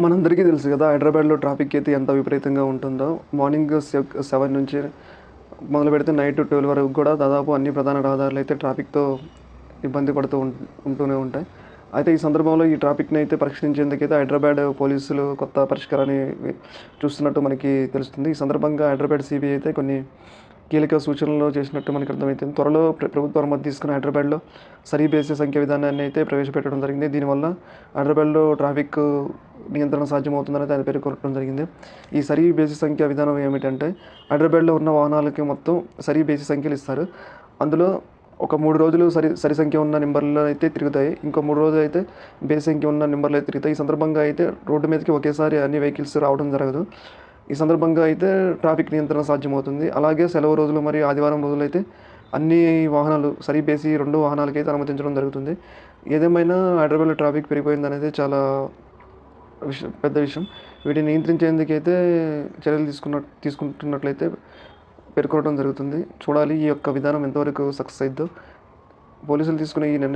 మనందరికీ తెలుసు కదా హైదరాబాద్లో ట్రాఫిక్ అయితే ఎంత విపరీతంగా ఉంటుందో. మార్నింగ్ సెవెన్ నుంచి మొదలు పెడితే నైట్ ట్వెల్వ్ వరకు కూడా దాదాపు అన్ని ప్రధాన రహదారులు అయితే ట్రాఫిక్తో ఇబ్బంది పడుతూ ఉంటూనే ఉంటాయి. అయితే ఈ సందర్భంలో ఈ ట్రాఫిక్ని అయితే పరిష్కరించేందుకైతే హైదరాబాద్ పోలీసులు కొత్త పరిష్కారాన్ని చూస్తున్నట్టు మనకి తెలుస్తుంది. ఈ సందర్భంగా హైదరాబాద్ సిబిఐ అయితే కొన్ని కీలక సూచనలు చేసినట్టు మనకు అర్థమవుతుంది. త్వరలో ప్రభుత్వ అనుమతి తీసుకున్న హైదరాబాద్లో సరి బేసిస్ సంఖ్య విధానాన్ని అయితే ప్రవేశపెట్టడం జరిగింది. దీనివల్ల హైదరాబాద్లో ట్రాఫిక్ నియంత్రణ సాధ్యమవుతుందని దాని పేర్కొనడం జరిగింది. ఈ సరీ బేసి సంఖ్య విధానం ఏమిటంటే హైదరాబాద్లో ఉన్న వాహనాలకి మొత్తం సరీ బేసి సంఖ్యలు ఇస్తారు. అందులో ఒక మూడు రోజులు సరి సరి సంఖ్య ఉన్న నెంబర్లు అయితే తిరుగుతాయి. ఇంకో మూడు రోజులు అయితే బేస్ సంఖ్య ఉన్న నెంబర్లు అయితే తిరుగుతాయి. ఈ సందర్భంగా అయితే రోడ్డు మీదకి ఒకేసారి అన్ని వెహికల్స్ రావడం జరగదు. ఈ సందర్భంగా అయితే ట్రాఫిక్ నియంత్రణ సాధ్యమవుతుంది. అలాగే సెలవు రోజులు మరియు ఆదివారం రోజులు అయితే అన్ని వాహనాలు సరిపేసి రెండు వాహనాలకైతే అనుమతించడం జరుగుతుంది. ఏదేమైనా హైదరాబాద్లో ట్రాఫిక్ పెరిగిపోయింది అనేది చాలా విషయం పెద్ద విషయం. వీటిని నియంత్రించేందుకైతే చర్యలు తీసుకున్న తీసుకుంటున్నట్లయితే పేర్కొనడం జరుగుతుంది. చూడాలి ఈ యొక్క విధానం ఎంతవరకు సక్సెస్ అయిద్దో పోలీసులు తీసుకునే ఈ నిర్ణయం